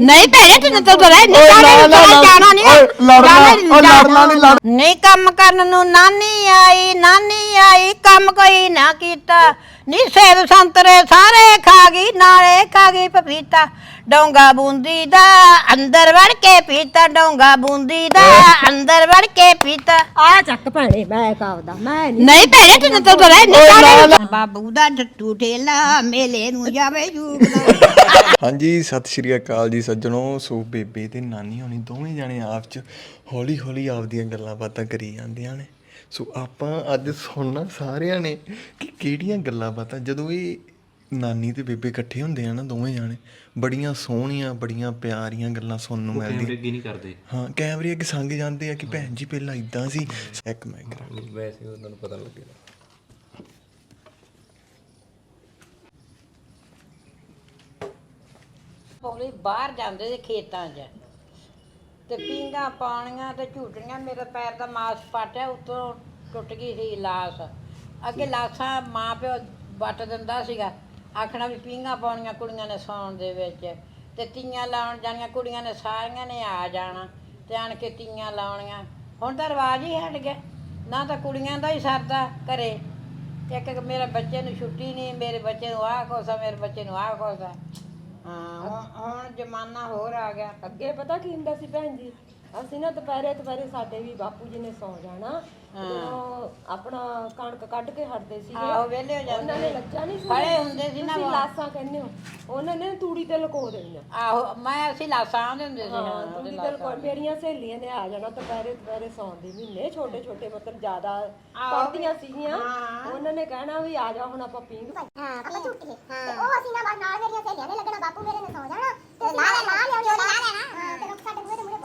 ਨਹੀਂ ਭੈਣੇ ਤੂੰ ਤਾਂ ਤੁਰੇ ਓਏ ਨਹੀਂ ਨਾ, ਨਾ, ਨਾ, ਜਾਣਾ ਨਹੀਂ। ਓਏ ਲੜਨਾ, ਓਏ ਲੜਨਾ ਨਹੀਂ, ਲੜ- ਨਹੀਂ ਕੰਮ ਕਰਨ ਨੂੰ ਨਾਨੀ ਆਈ ਨਾਨੀ ਆਈ ਕੰਮ ਕੋਈ ਨਾ ਕੀਤਾ। ਨੀ ਸੇਬ ਸੰਤਰੇ ਸਾਰੇ ਖਾ ਗਈ ਨਾਲੇ ਖਾ ਗਈ ਪਪੀਤਾ। ਡੋਂਗਾ ਬੂੰਦੀ ਦਾ ਅੰਦਰ ਵੜ ਕੇ ਪੀਤਾ ਡੋਂਗਾ ਬੂੰਦੀ ਦਾ ਅੰਦਰ ਵੜ ਕੇ ਪੀਤਾ। ਆ ਚੱਕ ਭੈਣੇ ਮੈਂ ਕਾਵਦਾ ਮੈਂ ਨਹੀਂ ਨਹੀਂ ਭੈਣੇ ਤੂੰ ਤਾਂ ਓਏ ਨਾ, ਨਹੀਂ। ਬਾਬੂ ਦਾ ਡੱਟੂ ਠੇਲਾ ਮੇਲੇ ਨੂੰ ਜਾਵੇ ਜੂਗਦਾ ਹਾਂਜੀ ਸਤਿ ਸ਼੍ਰੀ ਅਕਾਲ ਜੀ ਸੱਜਣੋ। ਸੋ ਬੇਬੇ ਤੇ ਨਾਨੀ ਹੋਣੀ ਦੋਵੇਂ ਜਾਣੇ ਆਪ ਚ ਹੌਲੀ ਹੌਲੀ ਆਪਦੀਆਂ ਗੱਲਾਂ ਬਾਤਾਂ ਕਰੀ ਜਾਂਦੀਆਂ ਨੇ। ਸੋ ਆਪਾਂ ਅੱਜ ਸੁਣਨਾ ਸਾਰਿਆਂ ਨੇ ਕਿ ਕਿਹੜੀਆਂ ਗੱਲਾਂ ਬਾਤਾਂ ਜਦੋਂ ਇਹ ਨਾਨੀ ਤੇ ਬੇਬੇ ਇਕੱਠੇ ਹੁੰਦੇ ਆ ਨਾ ਦੋਵੇਂ ਜਾਣੇ ਬੜੀਆਂ ਸੋਹਣੀਆਂ ਬੜੀਆਂ ਪਿਆਰੀਆਂ ਗੱਲਾਂ ਸੁਣਨ ਨੂੰ ਮਿਲਦੀਆਂ। ਅੱਗੇ ਨਹੀਂ ਕਰਦੇ। ਹਾਂ ਕੈਮਰੇ ਅੱਗੇ ਸੰਗ ਜਾਂਦੇ ਆ ਕਿ ਭੈਣ ਜੀ ਪਹਿਲਾਂ ਇਦਾਂ ਸੀ। ਇੱਕ ਮੈਂ ਕਰਾਂ ਵੈਸੇ ਉਹਨਾਂ ਨੂੰ ਪਤਾ ਲੱਗੇਗਾ। ਪੌੜੀ ਬਾਹਰ ਜਾਂਦੇ ਸੀ ਖੇਤਾਂ 'ਚ। ਤੇ ਪੀਂਗਾ ਪਾਣੀਆਂ ਤੇ ਝੂਟੀਆਂ ਮੇਰੇ ਪੈਰ ਦਾ ਮਾਸ ਪਾਟਿਆ ਉੱਤੋਂ ਟੁੱਟ ਗਈ ਸੀ ਲਾਸ। ਅੱਗੇ ਲਾਸਾਂ ਮਾਂ ਪਿਓ ਵੱਟ ਦਿੰਦਾ ਸੀਗਾ। ਆਖਣਾ ਵੀ ਪੀਂਗਾ ਪਾਉਣੀਆਂ ਕੁੜੀਆਂ ਨੇ ਸੌਣ ਦੇ ਵਿੱਚ ਤੇ ਤੀਆਂ ਲਾਉਣ ਜਾਣੀਆਂ ਕੁੜੀਆਂ ਨੇ ਸਾਰੀਆਂ ਨੇ ਆ ਜਾਣਾ ਤੇ ਆਣ ਕੇ ਤੀਆਂ ਲਾਉਣੀਆਂ। ਹੁਣ ਤਾਂ ਰਿਵਾਜ ਹੀ ਹਟ ਗਿਆ। ਨਾ ਤਾਂ ਕੁੜੀਆਂ ਦਾ ਹੀ ਸਰਦਾ ਘਰੇ। ਇੱਕ ਇੱਕ ਮੇਰੇ ਬੱਚੇ ਨੂੰ ਛੁੱਟੀ ਨਹੀਂ, ਮੇਰੇ ਬੱਚੇ ਨੂੰ ਆਹ ਕੁਛ ਆ, ਮੇਰੇ ਬੱਚੇ ਨੂੰ ਆਹ ਕੁਛ ਆ। ਹਾਂ, ਹੁਣ- ਹੁਣ ਜ਼ਮਾਨਾ ਹੋਰ ਆ ਗਿਆ। ਅੱਗੇ ਪਤਾ ਕੀ ਹੁੰਦਾ ਸੀ ਭੈਣ ਜੀ? ਅਸੀਂ ਨਾ ਦੁਪਹਿਰੇ ਦੁਪਹਿਰੇ ਸਾਡੇ ਵੀ ਬਾਪੂ ਜੀ ਨੇ ਸੌ ਜਾਣਾ। ਜਦੋਂ ਆਪਣਾ ਕਣਕ ਕੱਢ ਕੇ ਹਟਦੇ ਸੀਗੇ ਆਹੋ ਵਿਹਲੇ ਹੋ ਉਹਨਾਂ ਜਾਂਦੇ ਨੇ ਲੱਜਾ ਨਹੀਂ ਖੜੇ ਹੁੰਦੇ ਸੀ ਨਾ ਤੁਸੀਂ। ਲਾਸਾਂ ਕਹਿੰਦੇ ਹੋ। ਉਹਨਾਂ ਨੇ ਤੂੜੀ ਤੇ ਲੁਕੋ ਦੇਣੀਆਂ। ਆਹੋ ਮੈਂ ਅਸੀਂ ਲਾਸਾਂ ਆਉਂਦੇ ਹੁੰਦੇ ਸੀ ਹਾਂ ਹਾਂ ਤੂੜੀ ਤੇ ਲੁਕੋ ਮੇਰੀਆਂ ਸਹੇਲੀਆਂ ਨੇ ਆ ਜਾਣਾ ਦੁਪਹਿਰੇ ਦੁਪਹਿਰੇ ਸੌਣ ਦੇ ਮਹੀਨੇ ਛੋਟੇ ਛੋਟੇ ਮਤਲਬ ਜ਼ਿਆਦਾ ਪੜਦੀਆਂ ਸੀਗੀਆਂ। ਉਹਨਾਂ ਨੇ ਕਹਿਣਾ ਵੀ ਆ ਜਾ ਹੁਣ ਆਪਾਂ ਪੀਂਗ ਹਾਂ ਆਪਾਂ ਝੁੱਟੀਏ ਤੇ ਉਹ ਅਸੀਂ ਨਾ ਬਸ ਨਾਲ ਮੇਰੀਆਂ ਸਹੇਲੀਆਂ ਨੇ ਲੱਗਣਾ ਬਾਪੂ ਮੇਰੇ ਨੇ ਸੌ ਜਾਣਾ। ਤੇ ਲਾ ਲੈ ਲਾ ਲਿਆਉਣੀ ਉਹ ਲਾ ਲੈਣਾ ਹਾਂ ਤੇ ਲੋਕ ਸਾਡੇ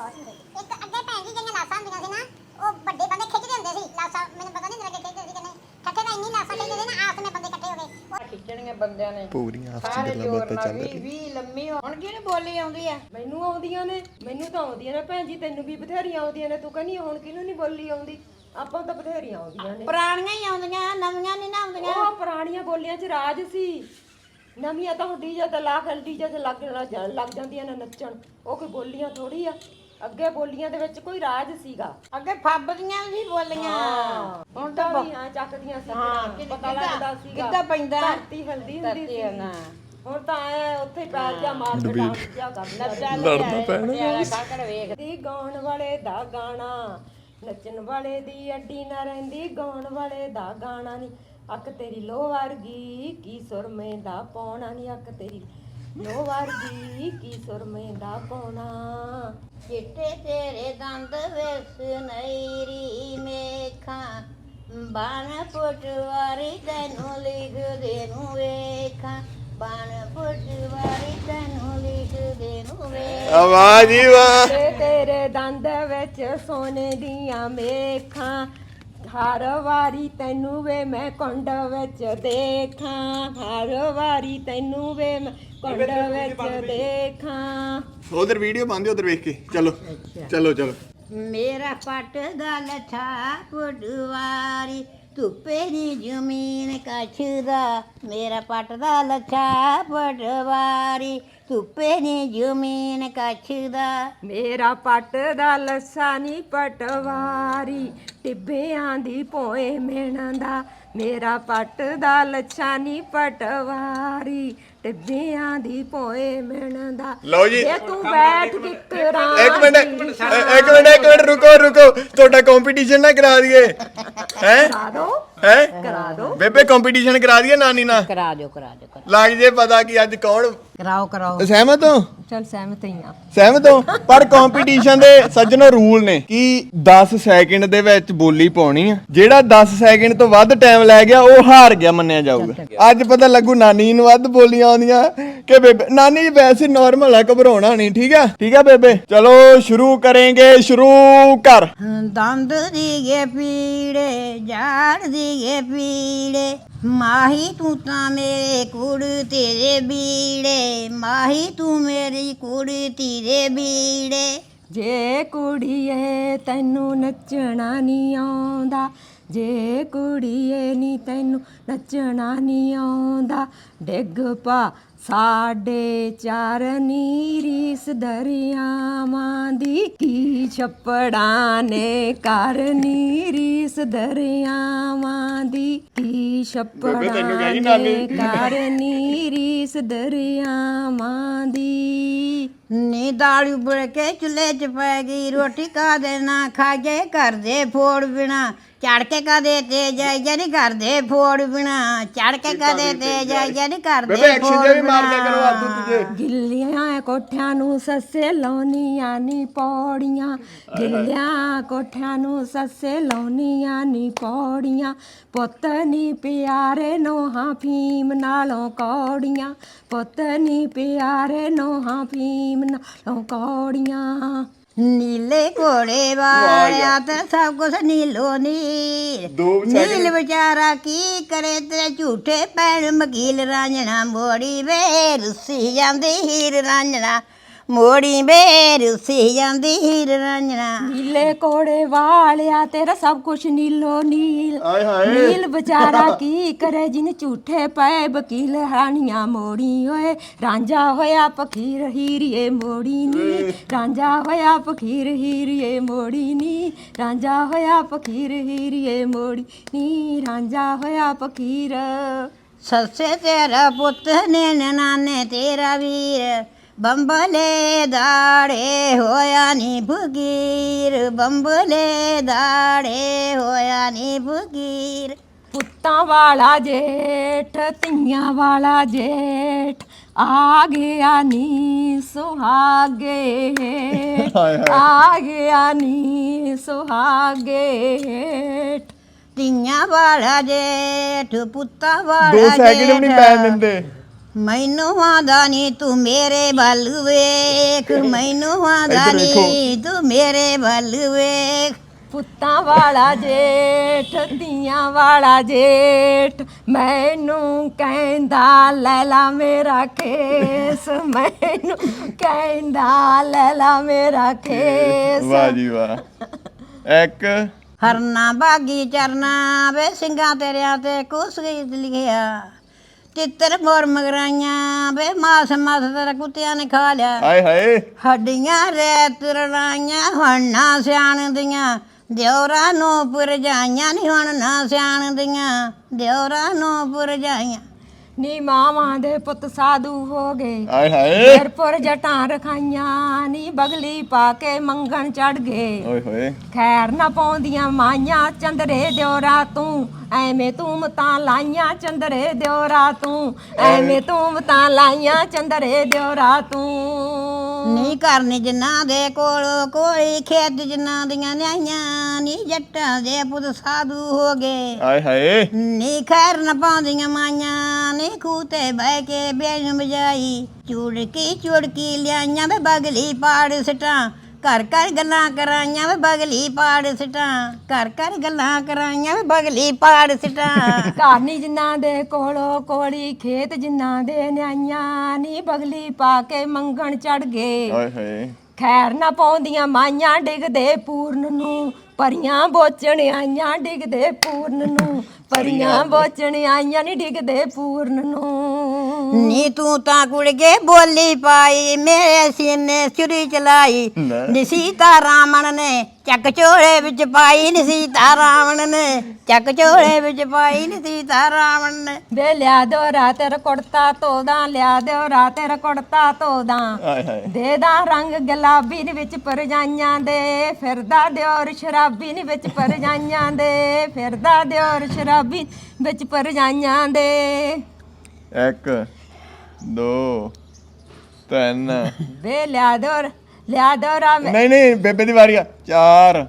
ਇੱਕ ਅੱਗੇ ਭੈਣ ਜੀ ਜਿਹੜੀਆਂ ਲਾਸਾਂ ਹੁੰਦੀਆਂ ਸੀ ਨਾ ਉਹ ਵੱਡੇ ਬੰਦੇ ਖਿੱਚਦੇ ਹੁੰਦੇ ਸੀ ਲਾਸਾਂ ਮੈਨੂੰ ਪਤਾ ਨਹੀਂ ਲੱਗੇ ਖਿੱਚਦੇ ਸੀ ਕਿ ਨਹੀਂ ਇਕੱਠੇ ਤਾਂ ਇੰਨੀ ਲਾਸਾਂ ਖਿੱਚਦੇ ਸੀ ਨਾ ਆਸ ਵਿੱਚ ਬੰਦੇ ਇਕੱਠੇ ਹੋ ਗਏ ਖਿੱਚਣੀਆਂ ਬੰਦਿਆਂ ਨੇ। ਪੂਰੀਆਂ ਆਪਸ ਚ ਸਾਰੇ ਗੱਲਾਂ ਜੋਰ ਬਾਤਾਂ ਨਾਲ ਚੱਲ ਵੀ ਰਹੀਆਂ। ਵੀ ਲੰਮੀ ਹੋ- ਹੁਣ ਕਿਹਨੂੰ ਬੋਲੀ ਆਉਂਦੀ ਆ। ਮੈਨੂੰ ਆਉਂਦੀਆਂ ਨੇ ਮੈਨੂੰ ਤਾਂ ਆਉਂਦੀਆਂ ਨੇ ਭੈਣ ਜੀ ਤੈਨੂੰ ਵੀ ਬਥੇਰੀਆਂ ਆਉਂਦੀਆਂ ਨੇ ਤੂੰ ਕਹਿੰਦੀ ਹੁਣ ਕਿਹਨੂੰ ਨਹੀਂ ਬੋਲੀ ਆਉਂਦੀ? ਆਪਾਂ ਤਾਂ ਬਥੇਰੀਆਂ ਆਉਂਦੀਆਂ ਨੇ। ਪੁਰਾਣੀਆਂ ਹੀ ਆਉਂਦੀਆਂ ਨਵੀਆਂ ਨਹੀਂ ਨਾ ਆਉਂਦੀਆਂ। ਉਹ ਪੁਰਾਣੀਆਂ ਬੋਲੀਆਂ 'ਚ ਰਾਜ ਸੀ। ਨਵੀਆਂ ਤਾਂ ਹੁਣ ਡੀਜੇ ਤੇ ਲਾ ਕੇ ਡੀਜੇ ਤੇ ਲੱਗ ਲੱਗ ਜਾਂਦੀਆਂ ਨੇ ਨੱਚਣ। ਉਹ ਕੋਈ ਬੋਲੀਆਂ ਥੋੜੀ ਆ। ਅੱਗੇ ਬੋਲੀਆਂ ਦੇ ਵਿੱਚ ਕੋਈ ਰਾਜ ਸੀਗਾ। ਅੱਗੇ ਫੱਬਦੀਆਂ ਸੀ ਬੋਲੀਆਂ। ਹੁਣ ਤਾਂ ਬ- ਬੋਲੀਆਂ ਚੱਕਦੀਆਂ ਸੀ ਹਾਂ, ਕਿੱਦਾਂ, ਕਿੱਦਾਂ- ਪਤਾ ਲੱਗਦਾ ਸੀਗਾ। ਕਿੱਦਾਂ ਪੈਂਦਾ? ਧਰਤੀ ਹਲਦੀ ਹੁੰਦੀ ਧਰਤੀ ਸੀ। ਨਾ। ਹੁਣ ਤਾਂ ਐ ਉੱਥੇ ਹੀ ਪੈਰ ਜਾ ਮਾਰ ਕੇ ਡਾਂਸ ਜਿਹਾ ਚੱਲ ਲੜਨਾ ਪੈਣਾ। ਕਾਕੜ ਵੇਖ। ਦੀ ਗਾਉਣ ਵਾਲੇ ਦਾ ਗਾਣਾ ਨੱਚਣ ਵਾਲੇ ਦੀ ਅੱਡੀ ਨਾ ਰਹਿੰਦੀ ਗਾਉਣ ਵਾਲੇ ਦਾ ਗਾਣਾ ਨਹੀਂ ਅੱਖ ਤੇਰੀ ਲੋ ਵਰਗੀ ਕੀ ਸੁਰਮੇ ਦਾ ਪਾਉਣਾ ਨਹੀਂ ਅੱਖ ਤੇਰੀ ਲੋ ਵਰਗੀ ਕੀ ਸੁਰਮੇ ਦਾ ਪਾਉਣਾ ਚਿੱਟੇ ਤੇਰੇ ਦੰਦ ਵੇਸ ਨਈਰੀ ਮੇਖਾਂ। ਬਣ ਪਟਵਾਰੀ ਤੈਨੂੰ ਲਿਖਦੇ ਨੂੰ ਵੇਖਾਂ। ਬਣ ਪਟਵਾਰੀ ਤੈਨੂੰ ਲਿਖਦੇ ਨੂੰ ਵੇਖਾਂ। ਆਵਾਜ਼ ਹੀ ਵਾਹ ਤੇਰੇ ਦੰਦ ਵਿੱਚ ਸੋਨੇ ਦੀਆਂ ਮੇਖਾਂ। ਹਰ ਵਾਰੀ ਤੈਨੂੰ ਵੇ ਮੈਂ ਕੁੰਡ ਵਿੱਚ ਦੇਖਾਂ। ਹਰ ਵਾਰੀ ਤੈਨੂੰ ਵੇ ਮੈਂ ਕੁੰਡ ਵਿੱਚ ਦੇਖਾਂ। ਉਧਰ ਵੀਡੀਓ ਬੰਦੇ ਉਧਰ ਵੇਖ ਕੇ। ਚਲੋ ਚਲੋ ਚਲੋ। ਮੇਰਾ ਪੱਟ ਦਾ ਲੱਠਾ ਪਟਵਾਰੀ ਧੁੱਪੇ ਦੀ ਜ਼ਮੀਨ ਕੱਛਦਾ ਮੇਰਾ ਪੱਟ ਦਾ ਲੱਠਾ ਪਟਵਾਰੀ ਧੁੱਪੇ ਦੀ ਜ਼ਮੀਨ ਕੱਛਦਾ। ਮੇਰਾ ਪੱਟ ਦਾ ਲੱਸਾ ਨੀ ਪਟਵਾਰੀ ਟਿੱਬਿਆਂ ਦੀ ਭੋਏ ਮਿਣਦਾ। ਮੇਰਾ ਪੱਟ ਦਾ ਲੱਛਾ ਨੀ ਪਟਵਾਰੀ ਟਿੱਬਿਆਂ ਦੀ ਭੋਏ ਮਿਣਦਾ। ਲਓ ਜੀ। ਜੇ ਤੂੰ ਬੈਠ ਕਿਕਰਾਂ ਇੱਕ ਮਿੰਟ ਇੱਕ ਮਿੰਟ ਇੱਕ ਮਿੰਟ ਰੁਕੋ ਰੁਕੋ। ਤੁਹਾਡਾ ਕੰਪੀਟੀਸ਼ਨ ਨਾ ਕਰਾ ਦਈਏ। ਹੈ? ਕਰਾ ਦੋ। ਹੈ? ਕਰਾ ਦੋ। ਬੇਬੇ ਕੰਪੀਟੀਸ਼ਨ ਕਰਾ ਦਈਏ ਨਾਨੀ ਨਾਲ। ਕਰਾ ਦਿਓ ਕਰਾ ਦਿਓ ਕਰਾ- ਲੱਗ ਜੇ ਪਤਾ ਕਿ ਅੱਜ ਕੌਣ ਕਰਾਓ ਕਰਾਓ। ਸਹਿਮਤ ਹੋ? ਚਲ ਸਹਿਮਤ ਹੀ ਆ। ਸਹਿਮਤ ਹੋ? ਪਰ ਕੰਪੀਟੀਸ਼ਨ ਦੇ ਸੱਜਣੋ ਰੂਲ ਨੇ ਕਿ 10 ਸੈਕਿੰਡ ਦੇ ਵਿੱਚ ਬੋਲੀ ਪਾਉਣੀ ਆ। ਜਿਹੜਾ 10 ਸੈਕਿੰਡ ਤੋਂ ਵੱਧ ਟਾਈਮ ਲੈ ਗਿਆ ਉਹ ਹਾਰ ਗਿਆ ਮੰਨਿਆ ਜਾਊਗਾ। ਅੱਜ ਪਤਾ ਲੱਗੂ ਨਾਨੀ ਨੂੰ ਵੱਧ ਬੋਲੀਆਂ ਆਉਂਦੀਆਂ ਕਿ ਬੇਬੇ ਨਾਨੀ ਜੀ ਵੈਸੇ ਨਾਰਮਲ ਆ ਘਬਰਾਉਣਾ ਨਹੀਂ ਠੀਕ ਆ? ਠੀਕ ਆ ਬੇਬੇ? ਚਲੋ ਸ਼ੁਰੂ ਕਰਾਂਗੇ ਸ਼ੁਰੂ ਕਰ। ਦੰਦ ਦੀਏ ਪੀੜੇ ਜਾੜ ਦੀਏ ਪੀੜੇ। ਮਾਹੀ ਤੂੰ ਤਾਂ ਮੇਰੇ ਕੁੜ ਤੇਰੇ ਬੀੜੇ, ਮਾਹੀ ਤੂੰ ਮੇਰੀ ਕੁੜ ਤੇਰੇ ਬੀੜੇ। ਜੇ ਕੁੜੀਏ ਤੈਨੂੰ ਨੱਚਣਾ ਨਹੀਂ ਆਉਂਦਾ, ਜੇ ਕੁੜੀਏ ਨੀ ਤੈਨੂੰ ਨੱਚਣਾ ਨਹੀਂ ਆਉਂਦਾ, ਡਿੱਗ ਪਾ ਸਾਡੇ ਚਾਰਨੀ ਰੀਸ ਦਰਿਆਵਾਂ ਦੀ ਕੀ ਛੱਪੜਾਂ ਨੇ? ਕਰਨੀ ਰੀਸ ਦਰਿਆਵਾਂ ਦੀ ਕੀ ਛੱਪੜਾਂ ਨੇ? ਕਰਨੀ ਰੀਸ ਦਰਿਆਵਾਂ ਦੀ। ਨੀ ਦਾਲ ਉਬਲ ਕੇ ਚੁੱਲ੍ਹੇ 'ਚ ਪੈ ਗਈ ਰੋਟੀ ਕਾ ਦੇਣਾ ਖਾ ਕੇ ਘਰ ਦੇ ਫੋੜ ਬਿਨਾ ਚੜ ਕੇ ਕਦੇ ਤੇ ਜਾਈ ਜਾਨੀ ਘਰ ਦੇ ਫੋੜ ਬਿਨਾ। ਚੜ ਕੇ ਕਦੇ ਤੇ ਜਾਈ ਜਾਨੀ ਘਰ ਦੇ ਬੇਬੇ ਐਕਸ਼ਨ ਜੇ ਵੀ ਮਾਰ ਕੇ ਕਰੋ। ਆਦੂ ਤੁਝੇ ਗਿੱਲੀਆਂ ਕੋਠਿਆਂ ਨੂੰ ਸੱਸੇ ਲਾਉਣੀਆਂ ਨੀ ਪੌੜੀਆਂ। ਗਿੱਲਿਆਂ ਕੋਠਿਆਂ ਨੂੰ ਸੱਸੇ ਲਾਉਣੀਆਂ ਨੀ ਪੌੜੀਆਂ। ਪੁੱਤ ਨੀ ਪਿਆਰੇ ਨੋਹਾਂ ਫੀਮ ਨਾਲੋਂ ਕੌੜੀਆਂ। ਪੁੱਤ ਨੀ ਪਿਆਰੇ ਨੋਹਾਂ ਫੀਮ ਨਾਲੋਂ ਕੌੜੀਆਂ। ਨੀਲੇ ਘੋੜੇ ਵਾਲਿਆ ਤੇ ਸਭ ਕੁਛ ਨੀਲੋ ਨੀਲ। ਦੋ ਵਿਚਾਰੇ- ਨੀਲ ਵਿਚਾਰਾ ਕੀ ਕਰੇ ਤੇ ਝੂਠੇ ਪੈਣ ਮਕੀਲ ਰਾਂਝਣਾ ਮੋੜੀ ਵੇ। ਰੁੱਸੀ ਜਾਂਦੀ ਹੀਰ ਰਾਂਝਣਾ। ਮੋੜੀ ਵੇ ਰੁੱਸੀ ਜਾਂਦੀ ਹੀਰ ਰਾਂਝਣਾ। ਨੀਲੇ ਕੋੜੇ ਵਾਲਿਆ ਤੇਰਾ ਸਭ ਕੁਛ ਨੀਲੋ ਨੀਲ। ਆਏ ਹਾਏ। ਨੀਲ ਵਿਚਾਰਾ ਕੀ ਕਰੇ ਜਿਨ ਝੂਠੇ ਪਏ ਵਕੀਲ ਹਾਣੀਆਂ ਮੋੜੀ ਓਏ। ਰਾਂਝਾ ਹੋਇਆ ਫਕੀਰ ਹੀਰੀਏ ਮੋੜੀ ਨੀ। ਰਾਂਝਾ ਹੋਇਆ ਫਕੀਰ ਹੀਰੀਏ ਮੋੜੀ ਨੀ। ਰਾਂਝਾ ਹੋਇਆ ਫਕੀਰ ਹੀਰੀਏ ਮੋੜੀ ਨੀ। ਰਾਂਝਾ ਹੋਇਆ ਫਕੀਰ। ਸੱਸੇ ਤੇਰਾ ਪੁੱਤ ਨੇ ਨਨਾਨੇ ਤੇਰਾ ਵੀਰ। ਬੰਬਲੇ ਦਾੜੇ ਹੋਇਆ ਨੀ ਫਕੀਰ ਬੰਬਲੇ ਦਾੜੇ ਹੋਇਆ ਨੀ ਫਕੀਰ। ਪੁੱਤਾਂ ਵਾਲਾ ਜੇਠ ਧੀਆਂ ਵਾਲਾ ਜੇਠ ਆ ਗਿਆ ਨੀ ਸੁਹਾਗੇ ਹੇਠ। ਆ ਗਿਆ ਨੀ ਸੁਹਾਗੇ ਧੀਆਂ ਵਾਲਾ ਜੇਠ ਪੁੱਤਾਂ ਦੋ ਵਾਲਾ ਸੈਕਿੰਡ ਵੀ ਨਹੀਂ ਪੈਣ ਦਿੰਦੇ। ਮੈਨੂੰ ਆਂਦਾ ਨੀ ਤੂੰ ਮੇਰੇ ਵੱਲ ਵੇਖ। ਮੈਨੂੰ ਆਂਦਾ ਇੱਧਰ ਵੇਖੋ। ਨੀ ਤੂੰ ਮੇਰੇ ਵੱਲ ਵੇਖ। ਪੁੱਤਾਂ ਵਾਲਾ ਜੇਠ ਧੀਆਂ ਵਾਲਾ ਜੇਠ ਮੈਨੂੰ ਕਹਿੰਦਾ ਲੈਲਾ ਮੇਰਾ ਖੇਸ। ਮੈਨੂੰ ਕਹਿੰਦਾ ਲੈਲਾ ਮੇਰਾ ਖੇਸ ਵਾਹ ਜੀ ਵਾਹ। ਇੱਕ ਹਰਨਾ ਬਾਗੀ ਚਰਨਾ ਵੇ ਸਿੰਘਾਂ ਤੇਰਿਆਂ ਤੇ ਕੁਸ ਗੀਤ ਲਿਖਿਆ। ਤਿੱਤਰ ਮੋਰ ਮਗਰਾਈਆਂ ਵੇ ਮਾਸ ਮਾਸ ਤੇਰਾ ਕੁੱਤਿਆਂ ਨੇ ਖਾ ਲਿਆ। ਆਏ ਹਾਏ। ਹੱਡੀਆਂ ਰੈਤ ਰਲਾਈਆਂ ਹੁਣ ਨਾ ਸਿਆਣਦੀਆਂ ਦਿਉਰਾਂ ਨੂੰ ਪੁਰਜਾਈਆਂ ਨਹੀਂ ਹੁਣ ਨਾ ਸਿਆਣਦੀਆਂ ਦਿਉਰਾਂ ਨੂੰ ਪੁਰਜਾਈਆਂ। ਨੀ ਮਾਵਾਂ ਦੇ ਪੁੱਤ ਸਾਧੂ ਹੋ ਗਏ। ਆਏ ਹਾਏ। ਸਿਰਪੁਰ ਜਟਾਂ ਰਖਾਈਆਂ ਨੀ ਬਗਲੀ ਪਾ ਕੇ ਮੰਗਣ ਚੜ ਗਏ। ਓਏ ਹੋਏ। ਖੈਰ ਨਾ ਪਾਉਂਦੀਆਂ ਮਾਈਆਂ ਚੰਦਰੇ ਦਿਉਰਾ ਤੂੰ। ਐਵੇਂ ਤੂੰ ਮਤਾਂ ਲਾਈਆਂ ਚੰਦਰੇ ਦਿਉਰਾ ਤੂੰ। ਐਵੇਂ ਤੂੰ ਮਤਾਂ ਲਾਈਆਂ ਚੰਦਰੇ ਦਿਉਰਾ ਤੂੰ। ਨੀ ਕਰਨੀ ਜਿਨ੍ਹਾਂ ਦੇ ਕੋਲ ਕੋਈ ਖੇਤ ਜਿਨ੍ਹਾਂ ਦੀਆਂ ਨਿਆਈਆਂ ਨੀ ਜੱਟਾਂ ਦੇ ਪੁੱਤ ਸਾਧੂ ਹੋ ਗਏ। ਆਏ ਹਾਏ। ਨੀ ਖੈਰ ਨਾ ਪਾਉਂਦੀਆਂ ਮਾਈਆਂ ਨੀ ਖੂਤੇ ਬਹਿ ਕੇ ਬੇਣ ਵਜਾਈ ਚੁੜਕੀ ਚੁੜਕੀ ਲਿਆਈਆਂ ਵੇ ਬਗਲੀ ਪਾੜ ਸਟਾਂ। ਘਰ ਘਰ ਗੱਲਾਂ ਕਰਾਈਆਂ ਵੇ ਬਗਲੀ ਪਾੜ ਸਟਾਂ। ਘਰ ਘਰ ਗੱਲਾਂ ਕਰਾਈਆਂ ਵੇ ਬਗਲੀ ਪਾੜ ਸਟਾਂ। ਘਰ ਨੀ ਜਿਨ੍ਹਾਂ ਦੇ ਕੋਲੋਂ ਕੋਲੀ ਖੇਤ ਜਿਨ੍ਹਾਂ ਦੇ ਨਿਆਈਆਂ ਨੀ ਬਗਲੀ ਪਾ ਕੇ ਮੰਗਣ ਚੜ ਗਏ। ਓਏ ਹੋਏ। ਖੈਰ ਨਾ ਪਾਉਂਦੀਆਂ ਮਾਈਆਂ ਡਿੱਗਦੇ ਪੂਰਨ ਨੂੰ ਪਰੀਆਂ ਬੋਚਣ ਆਈਆਂ ਡਿੱਗਦੇ ਪੂਰਨ ਨੂੰ ਪਰੀਆਂ ਬੋਚਣ ਆਈਆਂ ਨੀ ਡਿੱਗਦੇ ਪੂਰਨ ਨੂੰ। ਨੀ ਤੂੰ ਤਾਂ ਕੁੜਗੇ ਬੋਲੀ ਪਾਈ ਮੇਰੇ ਸੀਨੇ ਛੁਰੀ ਚਲਾਈ। ਨੀ ਸੀਤਾ ਰਾਮਣ ਨੇ ਚੱਕ ਝੋਲੇ ਵਿੱਚ ਪਾਈ ਨੀ ਸੀਤਾ ਰਾਵਣ ਨੇ ਚੱਕ ਝੋਲੇ ਵਿੱਚ ਪਾਈ ਨੀ ਸੀਤਾ ਰਾਵਣ ਨੇ। ਵੇ ਲਿਆ ਦਿਓ ਰਾ ਤੇਰਾ ਕੁੜਤਾ ਤੋਦਾ ਲਿਆ ਦਿਓ ਰਾ ਤੇਰਾ ਕੁੜਤਾ ਹਾਏ। ਦੇ ਦਾ ਰੰਗ ਗੁਲਾਬੀ ਦੇ ਵਿੱਚ ਪਰਜਾਈਆਂ ਦੇ ਫਿਰਦਾ ਦਿਓਰ ਸ਼ਰਾਬੀ ਨੇ ਵਿੱਚ ਪਰਜਾਈਆਂ ਦੇ ਫਿਰਦਾ ਦਿਓਰ ਸ਼ਰਾਬੀ ਵਿੱਚ ਪਰਜਾਈਆਂ ਦੇ। ਇੱਕ ਦੋ ਤਿੰਨ। ਵੇ ਲਿਆ ਦਿਓ ਲਿਆ ਦਿਓ ਰਾ ਮੈਂ- ਨਹੀਂ ਨਹੀਂ ਬੇਬੇ ਦੀ ਵਾਰੀ ਆ। ਚਾਰ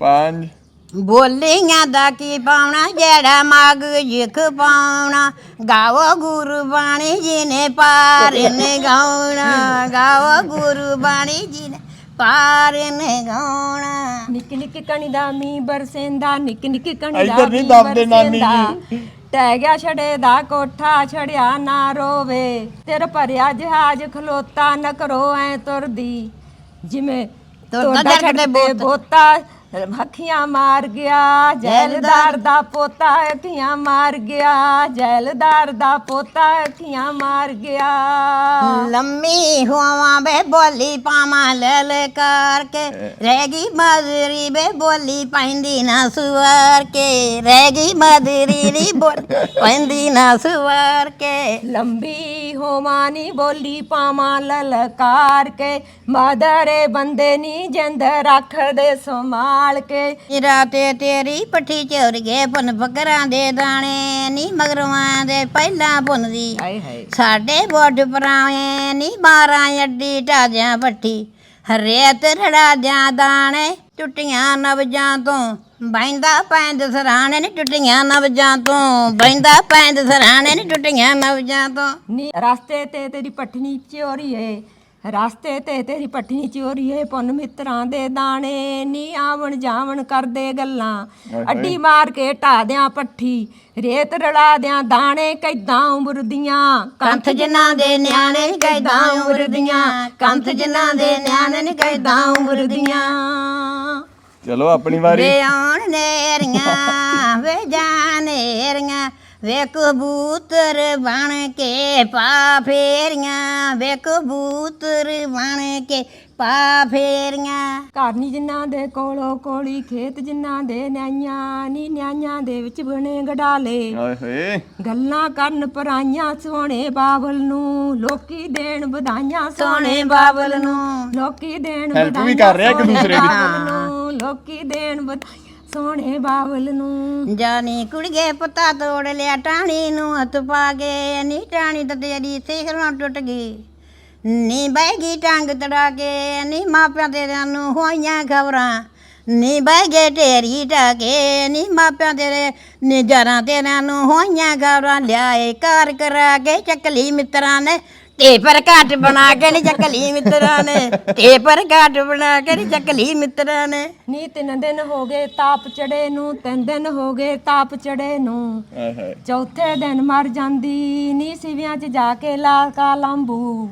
ਪੰਜ। ਬੋਲੀਆਂ ਦਾ ਕੀ ਪਾਉਣਾ ਜਿਹੜਾ ਮਗਜ ਖਪਾਉਣਾ ਗਾਵੋ ਗੁਰਬਾਣੀ ਜੀ ਨੇ ਪਾਰ ਨੇ ਗਾਉਣਾ। ਗਾਵੋ ਗੁਰਬਾਣੀ ਜੀ ਨੇ ਪਾਰ ਨੇ ਗਾਉਣਾ। ਨਿੱਕੀ ਨਿੱਕੀ ਕਣੀ ਦਾ ਮੀਂਹ ਬਰਸੇਂਦਾ ਨਿੱਕੀ ਨਿੱਕੀ ਕਣੀ ਦਾ ਇੱਧਰ ਨਹੀਂ ਦੱਬਦੇ ਨਾਨੀ। ਟਹਿ ਗਿਆ ਛੜੇ ਦਾ ਕੋਠਾ ਛੜਿਆ ਨਾ ਰੋਵੇ। ਤੇਰਾ ਭਰਿਆ ਜਹਾਜ਼ ਖਲੋਤਾ ਨ ਕਰੋ ਐ ਤੁਰਦੀ। ਜਿਵੇਂ ਤੁਰਦਾ ਛੱਡਦੇ ਬੋਤਾ ਅੱਖੀਆਂ ਮਾਰ ਗਿਆ ਜੈਲਦਾਰ ਦਾ ਪੋਤਾ ਅੱਖੀਆਂ ਮਾਰ ਗਿਆ ਜੈਲਦਾਰ ਦਾ ਪੋਤਾ ਅੱਖੀਆਂ ਮਾਰ ਗਿਆ। ਲੰਮੀ ਹੋਵਾਂ ਬੇ ਬੋਲੀ ਪਾਵਾਂ ਲੈ ਲੈ ਕਰਕੇ ਰਹਿ ਗਈ ਮਦਰੀ ਬੇ ਬੋਲੀ ਪੈਂਦੀ ਨਾ ਸੁਵਾਰ ਕੇ ਰਹਿ ਗਈ ਮਦਰੀ ਨੀ ਬੋਲ ਪੈਂਦੀ ਨਾ ਸੁਵਾਰ ਕੇ। ਲੰਬੀ ਹੋਵਾਂ ਨੀ ਬੋਲੀ ਪਾਵਾਂ ਲਲਕਾਰ ਕੇ ਮਾਦਰੇ ਬੰਦੇ ਨੀ ਜਿੰਦ ਰੱਖਦੇ ਸੰਭਾਲ ਕੇ। ਰਾਤੇ ਤੇਰੀ ਪੱਠੀ ਚੋਰੀਏ ਪੁੰਨ ਬੱਕਰਾਂ ਦੇ ਦਾਣੇ ਨੀ ਮਗਰਵਾਂ ਦੇ ਪਹਿਲਾਂ ਪੁੰਨਦੀ ਹਾਏ ਹਾਏ। ਸਾਡੇ ਬੋਡ ਪਰਾਵੇਂ ਨੀ ਮਾਰਾਂ ਅੱਡੀ ਢਾਜਿਆਂ ਪੱਠੀ। ਹਰੇਤ ਰੜਾ ਜਾਂ ਦਾਣੇ ਟੁੱਟੀਆਂ ਨਵਜਾਂ ਤੋਂ। ਬੈਂਦਾ ਪੈਂਦ ਸਰਾਣੇ ਨੀ ਟੁੱਟੀਆਂ ਨਵਜਾਂ ਤੋਂ। ਬੈਂਦਾ ਪੈਂਦ ਸਰਾਣੇ ਨੀ ਟੁੱਟੀਆਂ ਨਵਜਾਂ ਤੋਂ। ਨੀ ਰਸਤੇ ਤੇ ਤੇਰੀ ਪਟਨੀ ਚੋਰੀਏ ਰਸਤੇ ਤੇ ਤੇਰੀ ਪਟਨੀ ਚੋਰੀਏ ਪੁੰਨ ਮਿੱਤਰਾਂ ਦੇ ਦਾਣੇ ਨੀ ਆਵਣ ਜਾਵਣ ਕਰਦੇ ਗੱਲਾਂ। ਅੱਡੀ ਮਾਰ ਕੇ ਢਾ ਦਿਆਂ ਪੱਠੀ ਰੇਤ ਰਲਾ ਦਿਆਂ ਦਾਣੇ ਕੈਦਾਂ ਉਮਰ ਦੀਆਂ ਕੰਥ ਜਿਨ੍ਹਾਂ ਦੇ ਨਿਆਣੇ ਨੀ ਕੈਦਾਂ ਉਮਰ ਦੀਆਂ ਕੰਥ ਜਿਨ੍ਹਾਂ ਦੇ ਨਿਆਣੇ ਨੀ ਕੈਦਾਂ ਉਮਰ ਦੀਆਂ ਚਲੋ ਆਪਣੀ ਵਾਰੀ। ਵੇ ਆਉਣ ਨੇਰੀਆਂ ਵੇ ਜਾਨੇਰੀਆਂ ਵੇ ਕਬੂਤਰ ਬਣ ਕੇ ਪਾ ਫੇਰੀਆਂ ਵੇ ਕਬੂਤਰ ਬਣ ਕੇ ਪਾ ਫੇਰੀਆਂ। ਘਰ ਨੀ ਜਿਨ੍ਹਾਂ ਦੇ ਕੋਲੋਂ ਕੋਲੀ ਖੇਤ ਜਿਨ੍ਹਾਂ ਦੇ ਨਿਆਈਆਂ ਨੀ ਨਿਆਈਆਂ ਦੇ ਵਿੱਚ ਬਣੇ ਗਡਾਲੇ। ਓਏ ਹੋਏ। ਗੱਲਾਂ ਕਰਨ ਪਰਾਈਆਂ ਸੋਹਣੇ ਬਾਬਲ ਨੂੰ ਲੋਕੀ ਦੇਣ ਵਧਾਈਆਂ ਸੋਹਣੇ ਬਾਬਲ ਨੂੰ। ਲੋਕੀ ਦੇਣ Help ਵੀ ਕਰ ਰਿਹਾ ਇੱਕ ਦੂਸਰੇ ਦੀ। ਬਾਬਲ ਨੂੰ ਲੋਕੀ ਦੇਣ ਵਧਾਈਆਂ ਸੋਹਣੇ ਬਾਬਲ ਨੂੰ। ਜਾਨੀ ਕੁੜੀਏ ਪਤਾ ਤੋੜ ਲਿਆ ਟਾਣੀ ਨੂੰ ਹੱਥ ਪਾ ਕੇ, ਨੀ ਟਾਣੀ ਤਾਂ ਤੇਰੀ ਸਿਖਰੋਂ ਟੁੱਟ ਗਈ। ਨੀ ਬਹਿ ਗਈ ਟੰਗ ਤੜਾ ਕੇ, ਨੀ ਮਾਪਿਆਂ ਤੇਰਿਆਂ ਨੂੰ ਹੋਈਆਂ ਖਬਰਾਂ। ਨੀ ਬਹਿ ਗਏ ਢੇਰੀ ਢਾਕੇ, ਨੀ ਮਾਪਿਆਂ ਤੇਰੇ ਨੀ ਜਰਾਂ ਤੇਰਿਆਂ ਨੂੰ ਹੋਈਆਂ ਖਬਰਾਂ। ਲਿਆਏ ਘਰ ਕਰਾ ਕੇ ਚੱਕਲੀ ਮਿੱਤਰਾਂ ਨੇ ਤੇ ਪਰ ਘਾਟ ਬਣਾ ਕੇ ਨੀ ਚੱਕਲੀ ਮਿੱਤਰਾਂ ਨੇ। ਤੇ ਪਰ ਘਾਟ ਬਣਾ ਕੇ ਨੀ ਚੱਕਲੀ ਮਿੱਤਰਾਂ ਨੇ। ਨੀ ਤਿੰਨ ਦਿਨ ਹੋ ਗਏ ਤਾਪ ਚੜੇ ਨੂੰ ਤਿੰਨ ਦਿਨ ਹੋ ਗਏ ਤਾਪ ਚੜੇ ਨੂੰ। ਆਏ ਹਾਏ। ਚੌਥੇ ਦਿਨ ਮਰ ਜਾਂਦੀ ਨੀ ਸਿਵਿਆਂ 'ਚ ਜਾ ਕੇ ਲਾਲ ਕਾ ਲੰਬੂ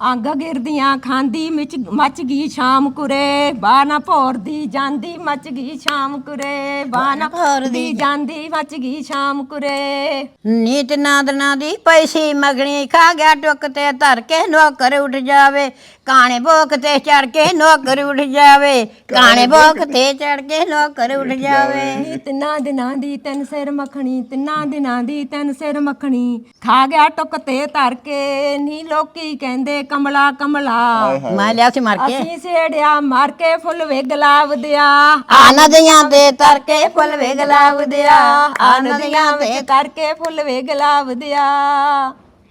ਅੰਗ ਗਿਰਦੀਆਂ ਖਾਂਦੀ ਮਿਚ ਮੱਚ ਗਈ ਸ਼ਾਮ ਕੁਰੇ ਬਾਨਾ ਭੋਰਦੀ ਜਾਂਦੀ ਮੱਚ ਗਈ ਸ਼ਾਮ ਕੁਰੇ ਬਾਨਾ ਭੋਰਦੀ ਜਾਂਦੀ ਮੱਚ ਗਈ ਸ਼ਾਮ ਕੁਰੇ। ਨੀਤ ਨਾਦਨਾ ਦੀ ਪੈਸੀ ਮਗਣੀ ਖਾ ਗਿਆ ਟੁੱਕ ਤੇ ਧਰ ਕੇ ਨੌਕਰ ਉੱਠ ਜਾਵੇ। ਕਾਣੇ ਭੋਕ ਤੇ ਚੜ ਕੇ ਨੌਕਰ ਉੱਠ ਜਾਵੇ। ਕਾਣੇ ਭੋਕ ਤੇ ਚੜ ਕੇ ਨੌਕਰ ਉੱਠ ਜਾਵੇ। ਨੀ ਤਿੰਨਾਂ ਦਿਨਾਂ ਦੀ ਤਿੰਨ ਸਿਰ ਮੱਖਣੀ ਤਿੰਨਾਂ ਦਿਨਾਂ ਦੀ ਤਿੰਨ ਸਿਰ ਮੱਖਣੀ। ਖਾ ਗਿਆ ਟੁੱਕ ਤੇ ਧਰ ਕੇ ਨੀ ਲੋਕੀ ਕਹਿੰਦੇ ਕਮਲਾ ਕਮਲਾ। ਮੈਂ ਲਿਆ ਸੀ ਮਰ ਕੇ। ਅਸੀਂ ਸੇੜਿਆ ਮਾਰ ਕੇ ਫੁੱਲ ਵੇ ਗੁਲਾਬ ਦਿਆ ਆ ਨਦੀਆਂ ਤੇ ਧਰ ਕੇ ਫੁੱਲ ਵੇ ਗੁਲਾਬ ਦਿਆ ਆ ਨਦੀਆਂ ਵਿੱਚ ਕਰਕੇ ਫੁੱਲ ਵੇ ਗੁਲਾਬ ਦਿਆ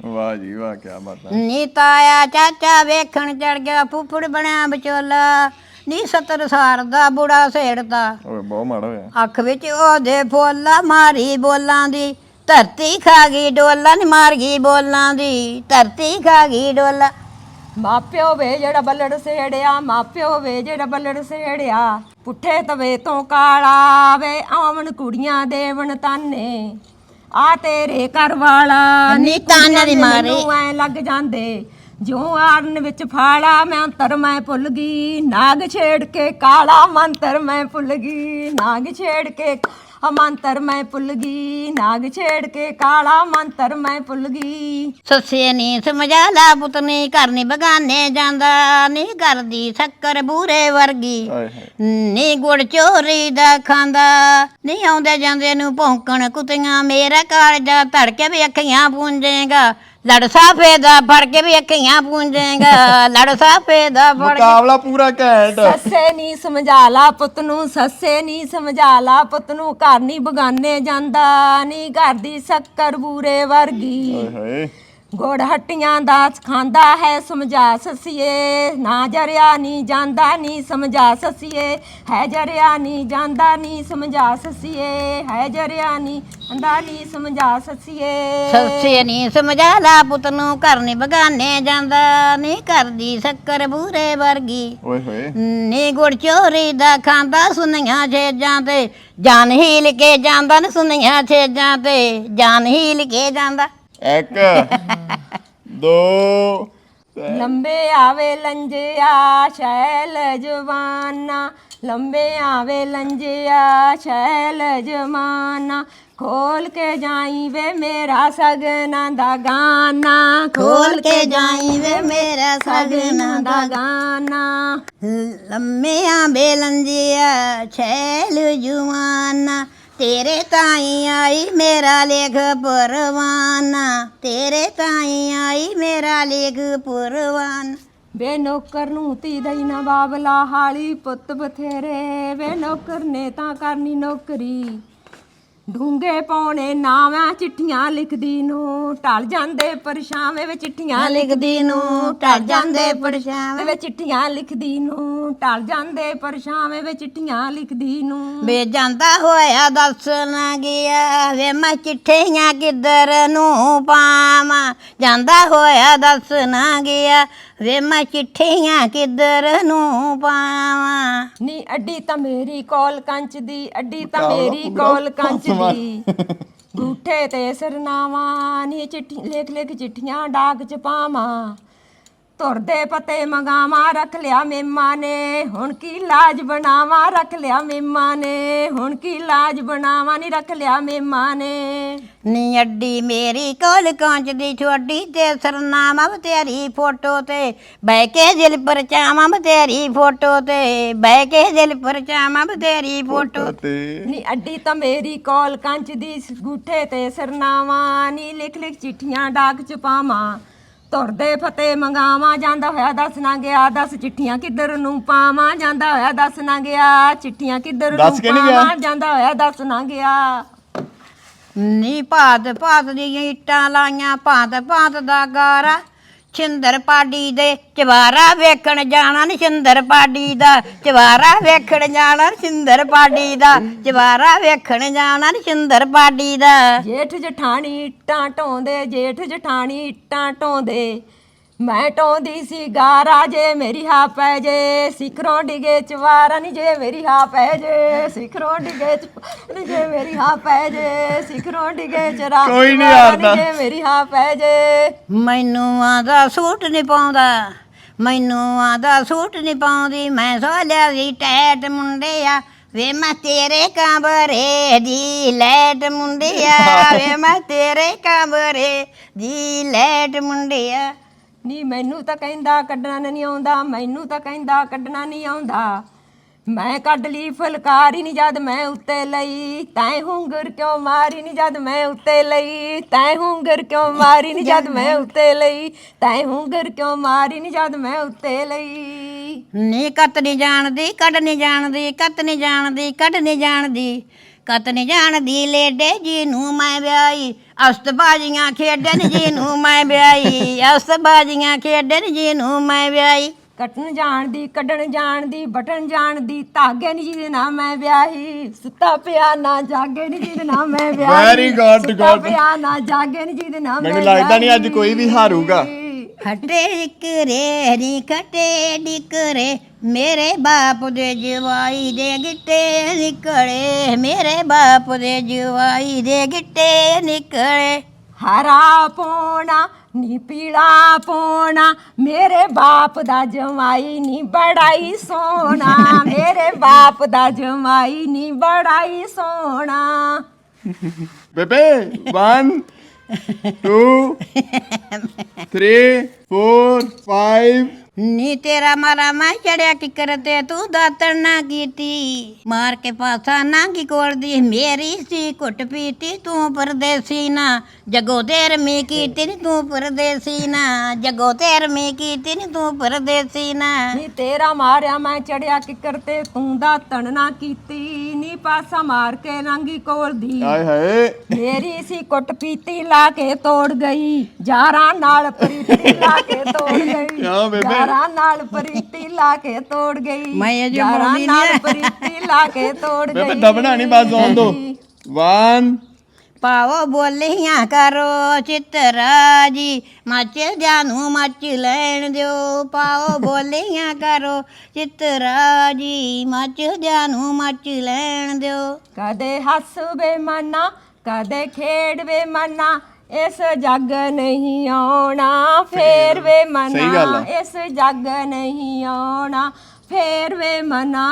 ਵਾਹ ਜੀ ਵਾਹ ਕੀ ਬਾਤ ਹੈ। ਨੀਤ ਆਇਆ ਚਾਚਾ ਵੇਖਣ ਚੜ ਗਿਆ ਫੁੱਫੜ ਬਣਿਆ ਵਿਚੋਲਾ। ਨੀ ਸਤਰ ਸਾਰ ਦਾ ਬੁੜਾ ਸੇੜਦਾ। ਓਏ ਬਹੁਤ ਮਾੜਾ ਹੋਇਆ। ਅੱਖ ਵਿੱਚ ਉਹਦੇ ਫੁੱਲਾ ਮਾਰੀ ਬੋਲਾਂ ਦੀ। ਧਰਤੀ ਖਾ ਗਈ ਡੋਲਾ ਨੀ ਮਾਰ ਗਈ ਬੋਲਾਂ ਦੀ। ਧਰਤੀ ਖਾ ਗਈ ਡੋਲਾ। ਮਾਪਿਓ ਵੇ ਜਿਹੜਾ ਬੱਲੜ ਸੇੜਿਆ ਮਾਪਿਓ ਵੇ ਜਿਹੜਾ ਬੱਲੜ ਸੇੜਿਆ। ਪੁੱਠੇ ਤਵੇ ਤੋਂ ਕਾਲਾ ਵੇ ਆਵਣ ਕੁੜੀਆਂ ਦੇਵਣ ਤਾਨੇ। ਆ ਤੇਰੇ ਘਰ ਵਾਲਾ ਨੀ ਤਾਨੇ ਦੀ ਮਾਰੀ। ਐ ਲੱਗ ਜਾਂਦੇ। ਜਿਉਂ ਆਰਨ ਵਿੱਚ ਫਾੜਾ ਮੈਂ ਅੰਤਰ ਮੈਂ ਭੁੱਲ ਗਈ। ਨਾਗ ਛੇੜ ਕੇ ਕਾਲਾ ਮੰਤਰ ਮੈਂ ਭੁੱਲ ਗਈ। ਨਾਗ ਛੇੜ ਕੇ ਮੰਤਰ ਮੈਂ ਭੁੱਲ ਗਈ ਨਾਗ ਛੇੜ ਕੇ ਕਾਲਾ ਮੰਤਰ ਮੈਂ ਭੁੱਲ ਗਈ। ਸੱਸੇ ਨੀ ਸਮਝਾ ਲਾ ਪੁੱਤ ਨੀ ਘਰ ਨੀ ਬਗਾਨੇ ਜਾਂਦਾ ਨੀ ਕਰਦੀ ਸ਼ੱਕਰ ਬੂਰੇ ਵਰਗੀ। ਹਾਏ। ਨੀ ਗੁੜ ਚੋਰੀ ਦਾ ਖਾਂਦਾ ਨੀ ਆਉਂਦੇ ਜਾਂਦੇ ਨੂੰ ਭੌਂਕਣ ਕੁੱਤੀਆਂ ਮੇਰਾ ਕਾਲਜਾ ਧੜਕੇ ਵੀ ਅੱਖੀਆਂ ਪੂੰਜੇਗਾ। ਲੜ ਸਾਫੇ ਦਾ ਫੜ ਕੇ ਵੀ ਅੱਖੀਆਂ ਪੂੰਜੇਗਾ ਲੜ ਸਾਫੇ ਦਾ ਫੜ ਕੇ ਮੁਕਾਬਲਾ ਪੂਰਾ ਘੈਂਟ। ਸੱਸੇ ਨਹੀਂ ਸਮਝਾ ਲਾ ਪੁੱਤ ਨੂੰ ਸੱਸੇ ਨਹੀਂ ਸਮਝਾ ਲਾ ਪੁੱਤ ਨੂੰ। ਘਰ ਨਹੀਂ ਬਗਾਨੇ ਜਾਂਦਾ ਨਹੀਂ ਘਰ ਦੀ ਸ਼ੱਕਰ ਬੂਰੇ ਵਰਗੀ। ਓਏ ਹੋਏ। ਗੋੜ ਹੱਟੀਆਂ ਦਾ ਖਾਂਦਾ ਹੈ ਸਮਝਾ ਸਸੀਏ। ਨਾ ਜਰਿਆ ਨਹੀਂ ਜਾਂਦਾ ਨਹੀਂ ਸਮਝਾ ਸਸੀਏ। ਹੈ ਜਰਿਆ ਨਹੀਂ ਜਾਂਦਾ ਨਹੀਂ ਸਮਝਾ ਸਸੀਏ। ਹੈ ਜਰਿਆ ਨਹੀਂ ਜਾਂਦਾ ਨਹੀਂ ਸਮਝਾ ਸਸੀਏ। ਸੱਸੇ ਨੀ ਸਮਝਾ ਲਾ ਪੁੱਤ ਨੂੰ ਘਰ ਨੀ ਬਗਾਨੇ ਜਾਂਦਾ ਨੀ ਕਰਦੀ ਸ਼ੱਕਰ ਬੂਰੇ ਵਰਗੀ। ਓਏ ਹੋਏ। ਨੀ ਗੁੜ ਚੋਰੀ ਦਾ ਖਾਂਦਾ ਸੁਨੀਆਂ ਛੇਜਾਂ ਤੇ ਜਾਨ ਹੀਲ ਕੇ ਜਾਂਦਾ ਨ ਸੁਨੀਆਂ ਛੇਜਾਂ ਤੇ ਜਾਨ ਹੀਲ ਕੇ ਜਾਂਦਾ। ਇੱਕ ਦੋ ਲੰਬੇ ਆਵੇ ਲੰਜਿਆ ਸ਼ੈਲ ਜਵਾਨਾ ਲੰਬੇ ਆਵੇ ਲੰਜਿਆ ਛੈਲ ਜਮਾਨਾ ਖੋਲ ਕੇ ਜਾਈ ਵੇ ਮੇਰਾ ਸਗਨਾਂ ਦਾ ਗਾਨਾ ਖੋਲ ਕੇ ਜਾਈ ਵੇ ਮੇਰਾ ਸਗਨਾਂ ਦਾ ਗਾਨਾ। ਲੰਮਿਆਂ ਬੇਲੰਜਿਆ ਛੈਲ ਜੁਆਨਾ ਤੇਰੇ ਤਾਈ ਆਈ ਮੇਰਾ ਲੇਖ ਪਰਵਾਨਾ। ਤੇਰੇ ਤਾਈ ਆਈ ਮੇਰਾ ਲੇਖ ਪਰਵਾਨਾ। ਵੇ ਨੌਕਰ ਨੂੰ ਧੀ ਦਈ ਨਾ ਬਾਬਲਾ ਹਾਲੀ, ਪੁੱਤ ਬਥੇਰੇ। ਵੇ ਨੌਕਰ ਨੇ ਤਾਂ ਕਰਨੀ ਨੌਕਰੀ। ਢੂੰਗੇ ਪਾਉਣੇ ਨਾਵਾਂ ਚਿੱਠੀਆਂ ਲਿਖਦੀ ਨੂੰ ਟਲ ਜਾਂਦੇ ਪਰਛਾਵੇਂ ਵਿੱਚ ਚਿੱਠੀਆਂ ਲਿਖਦੀ ਨੂੰ ਟਲ ਜਾਂਦੇ ਪਰਛਾਵੇਂ ਵਿੱਚ ਚਿੱਠੀਆਂ ਲਿਖਦੀ ਨੂੰ ਟਲ ਜਾਂਦੇ ਪਰਛਾਵੇਂ ਵਿੱਚ ਚਿੱਠੀਆਂ ਲਿਖਦੀ ਨੂੰ। ਵੇ ਜਾਂਦਾ ਹੋਇਆ ਦੱਸ ਨਾ ਗਿਆ ਵੇ ਮੈਂ ਚਿੱਠੀਆਂ ਕਿੱਧਰ ਨੂੰ ਪਾਵਾਂ? ਜਾਂਦਾ ਹੋਇਆ ਦੱਸ ਨਾ ਗਿਆ ਵੇ ਮੈਂ ਚਿੱਠੀਆਂ ਕਿੱਧਰ ਨੂੰ ਪਾਵਾਂ? ਨੀ ਅੱਡੀ ਤਾਂ ਮੇਰੀ ਕੋਲ ਕੰਚ ਦੀ ਅੱਡੀ ਤਾਂ ਮੇਰੀ ਕੋਲ ਕੰਚ ਦੀ। ਗੂਠੇ ਤੇ ਸਰਨਾਵਾਂ ਨੀ ਚਿੱਠੀ ਲਿਖ ਲਿਖ ਚਿੱਠੀਆਂ ਡਾਕ ਚ ਪਾਵਾਂ। ਤੁਰਦੇ ਪਤੇ ਮੰਗਾਵਾਂ ਰੱਖ ਲਿਆ ਮੇਮਾ ਨੇ ਹੁਣ ਕੀ ਲਾਜ ਬਣਾਵਾਂ? ਰੱਖ ਲਿਆ ਮੇਮਾ ਨੇ ਹੁਣ ਕੀ ਲਾਜ ਬਣਾਵਾਂ? ਨੀ ਰੱਖ ਲਿਆ ਮੇਮਾ ਨੇ। ਨੀ ਅੱਡੀ ਮੇਰੀ ਕੋਲ ਕਾਂਚ ਦੀ ਛੋਡੀ ਤੇ ਸਰਨਾਮਾ ਤੇਰੀ ਫੋਟੋ ਤੇ। ਬਹਿ ਕੇ ਦਿਲ ਪਰਚਾਵਾਂ ਤੇਰੀ ਫੋਟੋ ਤੇ। ਬਹਿ ਕੇ ਦਿਲ ਪਰਚਾਵਾਂ ਤੇਰੀ ਫੋਟੋ ਤੇ। ਨੀ ਅੱਡੀ ਤਾਂ ਮੇਰੀ ਕੋਲ ਕੰਚ ਦੀ ਗੂਠੇ ਤੇ ਸਰਨਾਵਾਂ। ਨੀ ਲਿਖ ਲਿਖ ਚਿੱਠੀਆਂ ਡਾਕ ਚ ਪਾਵਾਂ। ਤੁਰਦੇ ਫਤੇ ਮੰਗਾਵਾਂ ਜਾਂਦਾ ਹੋਇਆ ਦੱਸ ਨਾ ਗਿਆ ਦੱਸ ਚਿੱਠੀਆਂ ਕਿੱਧਰ ਨੂੰ ਪਾਵਾਂ ਜਾਂਦਾ ਹੋਇਆ ਦੱਸ ਨਾ ਗਿਆ ਚਿੱਠੀਆਂ ਕਿੱਧਰ ਨੂੰ ਦੱਸ ਕੇ ਨੀ ਗਿਆ? ਪਾਵਾਂ ਜਾਂਦਾ ਹੋਇਆ ਦੱਸ ਨਾ ਗਿਆ ਨੀ ਭਾਤ ਭਾਤ ਦੀਆਂ ਇੱਟਾਂ ਲਾਈਆਂ ਭਾਤ ਭਾਤ ਦਾ ਗਾਰਾ ਛਿੰਦਰ ਪਾਡੀ ਦੇ ਚਵਾਰਾ ਵੇਖਣ ਜਾਣਾ ਨੀ ਛਿੰਦਰ ਪਾਡੀ ਦਾ। ਚਵਾਰਾ ਵੇਖਣ ਜਾਣਾ ਨੀ ਛਿੰਦਰ ਪਾਡੀ ਦਾ। ਚਵਾਰਾ ਵੇਖਣ ਜਾਣਾ ਨੀ ਛਿੰਦਰ ਪਾਡੀ ਦਾ। ਜੇਠ ਜਠਾਣੀ ਇੱਟਾਂ ਢੋਂਦੇ ਜੇਠ ਜਠਾਣੀ ਇੱਟਾਂ ਢੋਂਦੇ ਮੈਂ ਢੋਂਦੀ ਸੀ ਗਾਰਾ ਜੇ ਮੇਰੀ ਹਾ ਪੈ ਜੇ ਸਿਖਰੋਂ ਡਿਗੇ ਚਵਾਰਾ ਨੀ ਜੇ ਮੇਰੀ ਹਾ ਪੈ ਜੇ ਸਿਖਰੋਂ ਡਿਗੇ ਚ ਨੀ ਜੇ ਮੇਰੀ ਹਾ ਪੈ ਜੇ ਸਿਖਰੋਂ ਡਿਗੇ ਚਰਾ ਕੋਈ ਨੀ ਚਵਾਰਾ ਹਾਰਦਾ। ਜੇ ਮੇਰੀ ਹਾ ਪੈ ਜੇ। ਮੈਨੂੰ ਆਂਦਾ ਸੂਟ ਨਹੀਂ ਪਾਉਂਦਾ ਮੈਨੂੰ ਆਂਦਾ ਸੂਟ ਨਹੀਂ ਪਾਉਂਦੀ ਮੈਂ ਸੋ ਲਿਆ ਸੀ ਟੈਟ ਮੁੰਡਿਆ ਵੇ ਮੈਂ ਤੇਰੇ ਕਮਰੇ ਦੀ ਲੈਟ ਮੁੰਡਿਆ ਵੇ ਮੈਂ ਤੇਰੇ ਕਮਰੇ ਦੀ ਲੈਟ ਮੁੰਡਿਆ ਨੀ, ਮੈਨੂੰ ਤਾਂ ਕਹਿੰਦਾ ਕੱਢਣਾ ਨਹੀਂ ਆਉਂਦਾ, ਮੈਨੂੰ ਤਾਂ ਕਹਿੰਦਾ ਕੱਢਣਾ ਨਹੀਂ ਆਉਂਦਾ। ਮੈਂ ਕੱਢ ਲਈ ਫੁਲਕਾਰੀ ਨਹੀਂ ਜਦ ਮੈਂ ਉੱਤੇ ਲਈ, ਤੈਂ ਹੁੰਗਰ ਕਿਉਂ ਮਾਰੀ ਨਹੀਂ ਜਦ ਮੈਂ ਉੱਤੇ ਲਈ? ਤੈਂ ਹੁੰਗਰ ਕਿਉਂ ਮਾਰੀ ਨਹੀਂ ਜਦ ਮੈਂ ਉੱਤੇ ਲਈ? ਤੈਂ ਹੁੰਗਰ ਕਿਉਂ ਮਾਰੀ ਨਹੀਂ ਜਦ ਮੈਂ ਉੱਤੇ ਲਈ? ਨੀ ਕੱਤ ਨਹੀਂ ਜਾਣਦੀ, ਕੱਢ ਨਹੀਂ ਜਾਣਦੀ ਕੱਤ ਨਹੀਂ ਜਾਣਦੀ, ਕੱਢ ਨਹੀਂ ਜਾਣਦੀ। ਕੱਤ ਨਹੀਂ ਜਾਣਦੀ ਲੇਡੇ ਜੀ ਨੂੰ ਮੈਂ ਵਿਆਹੀ ਅਸਤ ਬਾਜੀਆਂ ਖੇਡਣ ਜੀ ਨੂੰ ਮੈਂ ਵਿਆਹੀ ਅਸਤ ਬਾਜੀਆਂ ਖੇਡਣ ਜੀ ਨੂੰ ਮੈਂ ਵਿਆਹੀ ਕੱਟਣ ਜਾਣਦੀ ਕੱਢਣ ਜਾਣਦੀ ਬਟਨ ਜਾਣਦੀ ਧਾਗੇ ਨਹੀਂ ਜਿਹਦੇ ਨਾਲ ਮੈਂ ਵਿਆਹੀ ਸੁੱਤਾ ਪਿਆ ਨਾ ਜਾਗੇ ਨਹੀਂ ਜਿਹਦੇ ਨਾਲ ਮੈਂ ਵਿਆਹੀ Very good, ਸੁੱਤਾ good. ਪਿਆ ਨਾ ਜਾਗੇ ਨਹੀਂ ਜਿਹਦੇ ਨਾਲ ਮੈਂ ਮੈਨੂੰ ਲੱਗਦਾ ਨਹੀਂ ਅੱਜ। ਕੋਈ ਵੀ ਹਾਰੂਗਾ। ਖੱਟੇ ਡਿਕਰੇ ਨੀ ਖੱਟੇ ਡਿਕਰੇ ਮੇਰੇ ਬਾਪ ਦੇ ਜਵਾਈ ਦੇ ਗਿੱਟੇ ਨਿਕਲੇ। ਮੇਰੇ ਬਾਪ ਦੇ ਜਵਾਈ ਦੇ ਗਿੱਟੇ ਨਿਕਲੇ। ਹਰਾ ਪੋਣਾ, ਨੀ ਪੀਲਾ ਪੋਣਾ। ਮੇਰੇ ਬਾਪ ਦਾ ਜਮਾਈ ਨੀ ਬੜਾਈ ਸੋਹਣਾ ਮੇਰੇ ਬਾਪ ਦਾ ਜਮਾਈ ਨੀ ਬੜਾਈ ਸੋਹਣਾ ਬੇਬੇ 1 two, three, four, five, ਨੀ ਤੇਰਾ ਮਾਰਾ ਮੈਂ ਚੜਿਆ ਕਿਕਰ ਤੇ ਤੂੰ ਦਾਤਣ ਨਾ ਕੀਤੀ। ਮਾਰ ਕੇ ਪਾਸਾ ਨਾ ਕੀ ਕੋਲਦੀ ਮੇਰੀ ਸੀ ਘੁੱਟ ਪੀਤੀ ਤੂੰ ਪਰਦੇਸੀ ਨਾ। ਜਗੋ ਤੇਰ ਮੀ ਕੀਤੀ ਨੀ ਤੂੰ ਪਰਦੇਸੀ ਨਾ। ਜਗੋ ਤੇਰ ਮੀ ਕੀਤੀ ਨੀ ਤੂੰ ਪਰਦੇਸੀ ਨਾ। ਨੀ ਤੇਰਾ ਮਾਰਿਆ ਮੈਂ ਚੜਿਆ ਕਿੱਕਰ ਤੇ ਤੂੰ ਦਾ ਤਣਨਾ ਕੀਤੀ। ਨੀ ਪਾਸਾ ਮਾਰ ਕੇ ਰੰਗੀ ਕੋਲ ਦੀ। ਹਾਏ ਹਾਏ। ਮੇਰੀ ਸੀ ਕੁੱਟ ਪੀਤੀ ਲਾ ਕੇ ਤੋੜ ਗਈ। ਜਾਰਾਂ ਨਾਲ ਪ੍ਰੀਤੀ ਲਾ ਕੇ ਤੋੜ ਗਈ। ਹਾਂ ਬੇਬੇ। ਜਾਰਾਂ ਨਾਲ ਪ੍ਰੀਤੀ ਲਾ ਕੇ ਤੋੜ ਗਈ। ਮੈਂ ਅਜੇ ਯਾਰਾਂ ਨੀ ਨਾਲ। ਪ੍ਰੀਤੀ ਲਾ ਕੇ ਤੋੜ ਗਈ। ਬੇਬੇ ਦਬਣਾ ਨਹੀਂ ਬਸ ਆਉਣ ਦੋ। 1 ਪਾਓ ਬੋਲੀਆਂ ਕਰੋ ਚਿੱਤਰਾ ਜੀ ਮੱਚ ਜਾਨੂੰ ਮੱਚ ਲੈਣ ਦਿਓ। ਪਾਓ ਬੋਲੀਆਂ ਕਰੋ ਚਿੱਤਰਾ ਜੀ ਮੱਚ ਜਾਨੂੰ ਮੱਚ ਲੈਣ ਦਿਓ। ਕਦੇ ਹੱਸ ਵੇ ਮਨਾ ਕਦੇ ਖੇਡ ਵੇ ਮਨਾ ਇਸ ਜੱਗ ਨਹੀਂ ਆਉਣਾ ਫੇਰ ਵੇ ਮਨਾ। ਇਸ ਜੱਗ ਨਹੀਂ ਆਉਣਾ ਫੇਰ ਵੇ ਮਨਾ।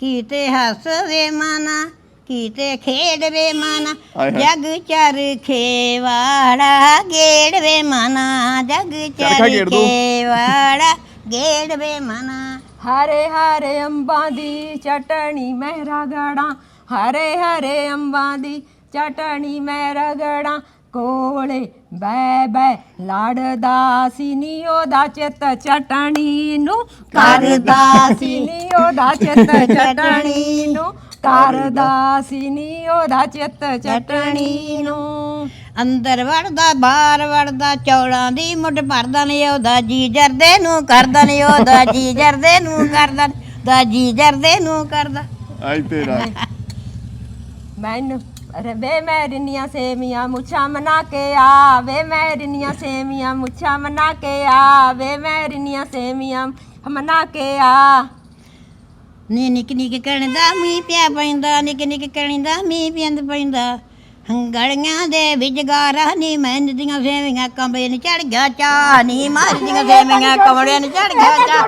ਕੀਤੇ ਹੱਸ ਵੇ ਮਨਾ ਕੀਤੇ ਖੇਡ ਵੇ ਮਨਾ। ਜਗ ਚਰਖੇ ਵਾੜਾ ਗੇੜ ਵੇ ਮਨਾ ਜਗ ਚਰਖਾ ਗੇੜ ਵਾੜਾ ਗੇੜ ਵੇ ਮਨਾ। ਹਰੇ ਹਰੇ ਅੰਬਾਂ ਦੀ ਚਟਣੀ ਮੈਂ ਰਗੜਾਂ ਹਰੇ ਹਰੇ ਅੰਬਾਂ ਦੀ ਚਟਣੀ ਮੈਂ ਰਗੜਾਂ ਕੋਲੇ ਬੈ ਬੈ ਲੜਦਾ ਸੀ ਨੀ ਉਹਦਾ ਚਿੱਤ ਚਟਣੀ ਨੂੰ ਕਰਦਾ ਸੀ ਨੀ ਉਹਦਾ ਚਿੱਤ ਚਟਣੀ ਨੂੰ ਕਰਦਾ ਸੀ ਨੀ ਉਹਦਾ ਚਿੱਤ ਚਟਣੀ ਨੂੰ। ਅੰਦਰ ਵੜਦਾ ਬਾਹਰ ਵੜਦਾ ਚੌਲਾਂ ਦੀ ਮੁੱਢ ਭਰਦਾ ਨੇ ਉਹਦਾ ਜੀ ਜਰਦੇ ਨੂੰ ਕਰਦਾ ਨੇ ਉਹਦਾ ਜੀ ਜਰਦੇ ਨੂੰ ਕਰਦਾ ਦਾ ਜੀ ਜਰਦੇ ਨੂੰ ਕਰਦਾ। ਆਈ ਤੇਰਾ। ਮੈਨੂੰ ਅਰੇ ਵੇ ਮੈਂ ਰਿੰਨੀਆਂ ਸੇਮੀਆਂ ਮੁੱਛਾਂ ਮਨਾ ਕੇ ਆ, ਵੇ ਮੈਂ ਰਿੰਨੀਆਂ ਸੇਮੀਆਂ ਮੁੱਛਾਂ ਮਨਾ ਕੇ ਆ, ਵੇ ਮੈਂ ਰਿੰਨੀਆਂ ਸੇਮੀਆਂ ਮਨਾ ਕੇ ਆ। ਨੀ ਨਿੱਕੀ ਨਿੱਕ ਕਣ ਦਾ ਮੀਂਹ ਪਿਆ ਪੈਂਦਾ, ਨਿੱਕੀ ਨਿੱਕੀ ਕਣ ਦਾ ਮੀਂਹ ਪਿੰਦ ਪੈਂਦਾ। ਹੰਗੜੀਆਂ ਦੇ ਵਿੱਚ ਗਾਰਾ ਨੀ ਮੈਨ ਦੀਆਂ ਸੇਵੀਆਂ ਕੰਬੇ ਨੇ ਚੜ ਗਿਆ ਚਾ ਨੀ ਮਾਰਦੀਆਂ ਸੇਵੀਆਂ ਕਮੜੇ ਨੇ ਚੜ ਗਿਆ ਚਾ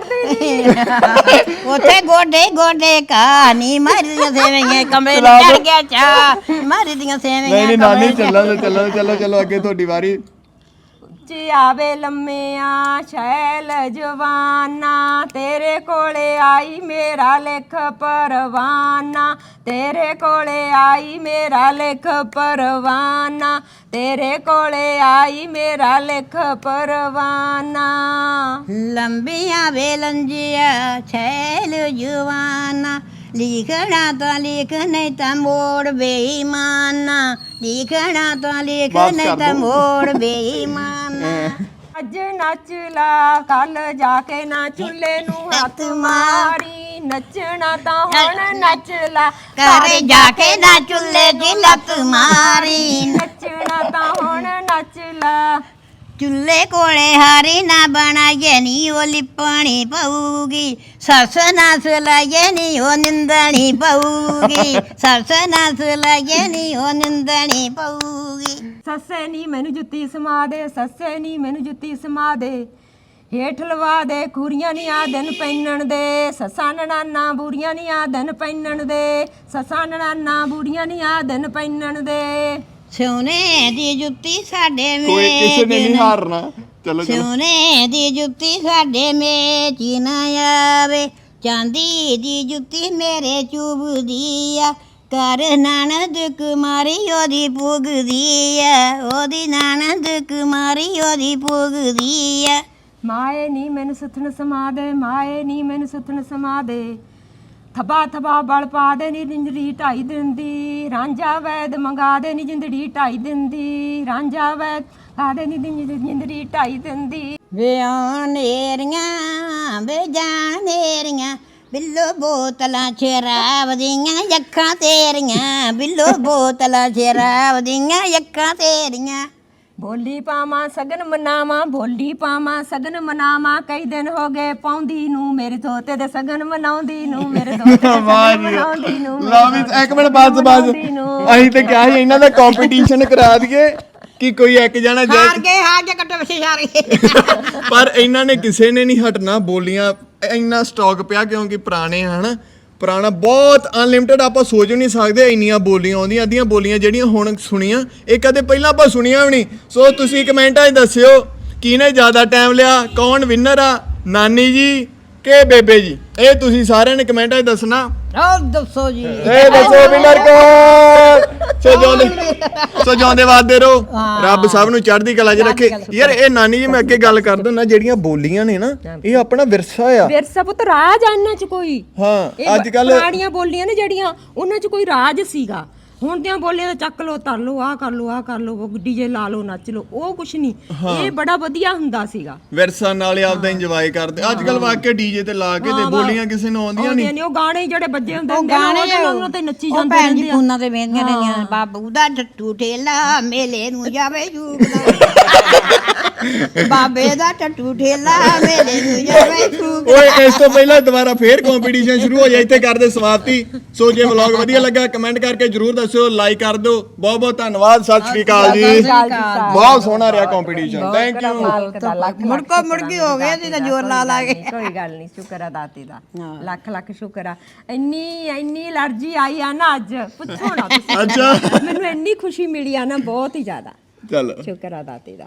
ਉਥੇ ਗੋਡੇ ਗੋਡੇ ਕਾ ਨੀ ਮਾਰਦੀਆਂ ਸੇਵੀਆਂ ਕੰਬੇ ਨੇ ਚੜ ਗਿਆ ਚਾ ਮਾਰਦੀਆਂ ਸੇਵੀਆਂ ਨਹੀਂ ਨਹੀਂ ਨਾਨੀ ਚੱਲੋ ਚੱਲੋ ਚਲੋ ਚਲੋ ਅੱਗੇ ਤੁਹਾਡੀ ਵਾਰੀ। ਉੱਚੀ ਆਵੇ ਲੰਮਿਆਂ, ਸ਼ੈਲ ਜਵਾਨਾ, ਤੇਰੇ ਕੋਲੇ ਆਈ ਮੇਰਾ ਲਿਖ ਪਰਵਾਨਾ, ਤੇਰੇ ਕੋਲੇ ਆਈ ਮੇਰਾ ਲਿਖ ਪਰਵਾਨਾ, ਤੇਰੇ ਕੋਲੇ ਆਈ ਮੇਰਾ ਲਿਖ ਪਰਵਾਨਾ। ਲੰਬੀਆਂ ਵੇਲੰਜੀਆਂ ਸ਼ੈਲ ਜਵਾਨਾ ਲਿਖਣਾ ਤਾਂ ਲਿਖ ਨਹੀਂ ਤਾਂ ਮੋੜ ਬੇਈਮਾਨਾ। ਲਿਖਣਾ ਤਾਂ ਲਿਖ ਨਹੀਂ ਤਾਂ। ਮੋੜ ਬੇਈਮਾਨਾ। ਅੱਜ ਨੱਚ ਲਾ ਕੱਲ ਜਾ ਕੇ ਨਾ ਚੁੱਲੇ ਨੂੰ ਹੱਥ ਮਾਰੀ। ਨੱਚਣਾ ਤਾਂ ਹੁਣ ਨੱਚ ਲਾ ਘਰੇ ਜਾ ਕੇ ਨਾ ਚੁੱਲੇ ਦੀ ਲੱਤ ਮਾਰੀ। ਨੱਚਣਾ ਤਾਂ ਹੁਣ ਨੱਚ ਲਾ ਚੁੱਲੇ ਕੋਲੇ ਹਾਰੀ ਨਾ ਬਣਾਈਏ ਨੀ ਉਹ ਲਿਪਣੀ ਪਊਗੀ। ਸੱਸ ਨਾ ਸੁਲਾਈਏ ਨੀ ਉਹ ਨਿੰਦਣੀ ਪਊਗੀ। ਸੱਸ ਨਾ ਸੁਲਾਈਏ ਨੀ ਉਹ ਨਿੰਦਣੀ ਪਊਗੀ। ਸੱਸੇ ਨੀ ਮੈਨੂੰ ਜੁੱਤੀ ਸਮਾ ਦੇ, ਸੱਸੇ ਨੀ ਮੈਨੂੰ ਜੁੱਤੀ ਸਮਾ ਦੇ। ਹੇਠ ਲਵਾ ਦੇ, ਖੂਰੀਆਂ ਨੀ ਆ ਦਿਨ ਪੈਣਨ ਦੇ। ਸੱਸਾਂ ਨਨਾਨਾ ਬੁੜੀਆਂ ਨੀ ਆ ਦਿਨ ਪੈਣਨ ਦੇ। ਸੱਸਾਂ ਨਨਾਨਾ ਬੁੜੀਆਂ ਨੀ ਆ ਦਿਨ ਪੈਣਨ ਦੇ। ਸੋਨੇ ਦੀ ਜੁੱਤੀ ਸਾਡੇ ਕੋਈ ਕਿਸੇ ਨੇ ਨਹੀਂ ਮੇਚ ਹਾਰਨਾ। ਚਲੋ ਚਲੋ। ਸੋਨੇ ਦੀ ਜੁੱਤੀ ਸਾਡੇ ਮੇਚ ਨਾ ਆਵੇ। ਚਾਂਦੀ ਦੀ ਜੁੱਤੀ ਮੇਰੇ ਚੁਬਦੀ ਆ। ਕਰ ਨਣਦ ਕੁਮਾਰੀ ਉਹਦੀ ਪੁਗਦੀ ਆ। ਉਹਦੀ ਨਣਦ ਕੁਮਾਰੀ ਉਹਦੀ ਪੁਗਦੀ ਆ। ਮਾਏ ਨੀ ਮੈਨੂੰ ਸੁਥਣ ਸਮਾ ਦੇ ਮਾਏ ਨੀ ਮੈਨੂੰ ਸੁਥਣ ਸਮਾ ਦੇ। ਥਬਾ ਥਬਾ ਬਲ ਪਾ ਦੇ ਨੀ ਜਿੰਦੜੀ ਢਾਈ ਦਿਨ ਦੀ ਰਾਂਝਾ ਵੈਦ ਮੰਗਾ ਦੇ ਨੀ ਜਿੰਦੜੀ ਢਾਈ ਦਿਨ ਦੀ ਰਾਂਝਾ ਵੈਦ ਲਾ ਦੇ ਨੀ ਜਿੰਦੜੀ ਢਾਈ ਦਿਨ ਦੀ ਵੇ ਆਉਣ ਵੇ ਜਾਣ ਬਿੱਲੋ ਬੋਤਲਾਂ ਸ਼ਰਾਬ ਦੀਆਂ ਅੱਖਾਂ ਤੇਰੀਆਂ, ਬਿੱਲੋ ਬੋਤਲਾਂ ਸ਼ਰਾਬ ਦੀਆਂ ਅੱਖਾਂ ਤੇਰੀਆਂ। ਬੋਲੀ ਪਾਵਾਂ ਸਗਨ ਮਨਾਵਾਂ ਬੋਲੀ ਪਾਵਾਂ ਸਗਨ ਮਨਾਵਾਂ। ਕਈ ਦਿਨ ਹੋ ਗਏ ਪਾਉਂਦੀ ਨੂੰ ਮੇਰੇ ਦੋਤੇ ਦੇ ਸਗਨ ਮਨਾਉਂਦੀ ਨੂੰ ਮੇਰੇ ਦੋਤੇ ਦੇ ਸਗਨ ਜੀ। ਮਨਾਉਂਦੀ ਨੂੰ ਇੱਕ ਮਿੰਟ ਬਾਅਦ ਬਾਅਦ। ਅਸੀਂ ਤੇ ਕਿਹਾ ਸੀ ਇਹਨਾਂ ਦਾ ਕੰਪੀਟੀਸ਼ਨ ਕਰਾ ਦਈਏ ਕਿ ਕੋਈ ਇੱਕ ਜਣਾ ਹਾਰ ਜਾਏ ਗਏ ਹਾਰ ਕੇ ਕੱਟੋ ਵਿਸ਼ੇ ਹਾਰ ਗਏ। ਪਰ ਇਹਨਾਂ ਨੇ ਕਿਸੇ ਨੇ ਨਹੀਂ ਹਟਣਾ ਬੋਲੀਆਂ ਇੰਨਾ ਸਟਾਕ ਪਿਆ ਕਿਉਂਕਿ ਪੁਰਾਣੇ ਹਨ। ਪੁਰਾਣਾ ਬਹੁਤ ਅਨਲਿਮਿਟਿਡ ਆਪਾਂ ਸੋਚ ਵੀ ਨਹੀਂ ਸਕਦੇ ਇੰਨੀਆਂ ਬੋਲੀਆਂ ਆਉਂਦੀਆਂ, ਅੱਧੀਆਂ ਬੋਲੀਆਂ ਜਿਹੜੀਆਂ ਹੁਣ ਸੁਣੀਆਂ, ਇਹ ਕਦੇ ਪਹਿਲਾਂ ਆਪਾਂ ਸੁਣੀਆਂ ਵੀ ਨਹੀਂ। ਸੋ ਤੁਸੀਂ ਕਮੈਂਟਾਂ 'ਚ ਦੱਸਿਓ, ਕਿਹਨੇ ਜ਼ਿਆਦਾ ਟਾਈਮ ਲਿਆ, ਕੌਣ ਵਿਨਰ ਆ? ਨਾਨੀ ਜੀ ਕਿ ਬੇਬੇ ਜੀ ਇਹ ਤੁਸੀਂ ਸਾਰਿਆਂ ਨੇ ਕਮੈਂਟਾਂ 'ਚ ਦੱਸਣਾ। ਆਹ ਦੱਸੋ ਜੀ। ਇਹ ਦੱਸੋ ਵਿਨਰ ਕੌਣ ਸੋ ਜਿਉਂਦੇ ਸੋ ਜਿਉਂਦੇ ਵਾਦੇ ਰਹੋ। ਰੱਬ ਸਭ ਨੂੰ ਚੜ੍ਹਦੀ ਕਲਾ 'ਚ ਰੱਖੇ। ਯਾਰ ਇਹ ਨਾਨੀ ਜੀ ਮੈਂ ਅੱਗੇ ਗੱਲ ਕਰ ਦੂੰ ਨਾ ਜਿਹੜੀਆਂ ਬੋਲੀਆਂ ਨੇ ਨਾ ਇਹ ਆਪਣਾ ਵਿਰਸਾ ਆ। ਵਿਰਸਾ ਪੁੱਤ ਰਾਜ ਆ ਇਹਨਾਂ ਚ ਕੋਈ। ਹਾਂ ਅੱਜ ਕੱਲ ਪੁਰਾਣੀਆਂ ਬੋਲੀਆਂ ਨੇ ਜਿਹੜੀਆਂ ਉਹਨਾਂ ਚ ਕੋਈ ਰਾਜ ਸੀਗਾ। ਹੁਣ ਦੀਆਂ ਬੋਲੀਆਂ ਤਾਂ ਚੱਕ ਲੋ ਤਰ ਲੋ ਆ ਕਰ ਲੋ ਆ ਕਰ ਲੋ ਡੀਜੇ ਲਾ ਲੋ ਨੱਚ ਲੋ ਉਹ ਕੁਛ ਨਹੀਂ। ਇਹ ਬੜਾ ਵਧੀਆ ਹੁੰਦਾ ਸੀਗਾ। ਵਿਰਸਾ ਨਾਲ ਆਪਦਾ ਇੰਜੋਏ ਕਰਦੇ। ਅੱਜ ਕੱਲ ਵਾਕਿਆ ਡੀਜੇ ਤੇ ਲਾ ਕੇ ਤੇ ਬੋਲੀਆਂ ਕਿਸੇ ਨੂੰ ਆਉਂਦੀਆਂ ਨਹੀਂ। ਆਉਂਦੀਆਂ ਨੇ ਉਹ ਗਾਣੇ ਜਿਹੜੇ ਵੱਜੇ ਹੁੰਦੇ ਉਹ ਹੁੰਦੇ ਨੇ, ਗਾਣੇ ਉਹਨਾਂ ਤੇ ਨੱਚੀ ਉਹ ਜਾਂਦੇ ਭੈਣ ਜੀ ਰਹਿੰਦੇ ਆ। ਫੋਨਾਂ ਤੇ ਵੇਂਦੀਆਂ ਰਹਿੰਦੀਆਂ ਬਾਬੂ ਦਾ ਟੱਟੂ ਠੇਲਾ ਮੇਲੇ ਨੂੰ ਜਾਵੇ ਜੂਗਦਾ ਬਾਬੇ ਦਾ ਟੱਟੂ ਠੇਲਾ ਮੇਰੇ ਨੂੰ ਜਾਵੇ ਤੂੰ ਓਏ ਇਸ ਤੋਂ ਪਹਿਲਾਂ ਦੁਬਾਰਾ ਫੇਰ ਕੰਪੀਟੀਸ਼ਨ ਸ਼ੁਰੂ ਹੋ ਜਾਏ ਇੱਥੇ ਕਰਦੇ ਸਮਾਪਤੀ। ਸੋ ਜੇ ਵਲੌਗ ਵਧੀਆ ਲੱਗਾ ਕਮੈਂਟ ਕਰਕੇ ਜਰੂਰ ਦੱਸਿਓ ਲਾਈਕ ਕਰ ਦਿਓ। ਬਹੁਤ ਬਹੁਤ ਧੰਨਵਾਦ ਸਤਿ ਸ਼੍ਰੀ ਅਕਾਲ ਜੀ। ਬਹੁਤ ਸੋਹਣਾ ਰਿਹਾ ਕੰਪੀਟੀਸ਼ਨ ਥੈਂਕ ਯੂ ਮੁੜਕੋ ਮੁੜਕੀ ਹੋ ਗਏ ਤੇ ਤਾਂ ਜ਼ੋਰ ਲਾ ਲਾ ਕੇ। ਕੋਈ ਗੱਲ ਨਹੀਂ ਸ਼ੁਕਰ ਆ ਦਾਤੇ ਦਾ। ਲੱਖ ਲੱਖ ਸ਼ੁਕਰ ਆ। ਇੰਨੀ ਇੰਨੀ ਅਲਰਜੀ ਆਈ ਆ ਨਾ ਅੱਜ ਪੁੱਛੋ ਨਾ ਤੁਸੀਂ। ਅੱਛਾ। ਮੈਨੂੰ ਇੰਨੀ ਖੁਸ਼ੀ ਮਿਲੀ ਆ ਨਾ ਬਹੁਤ ਹੀ ਜ਼ਿਆਦਾ। ਚਲੋ। ਸ਼ੁਕਰ ਆ ਦਾਤੇ ਦਾ।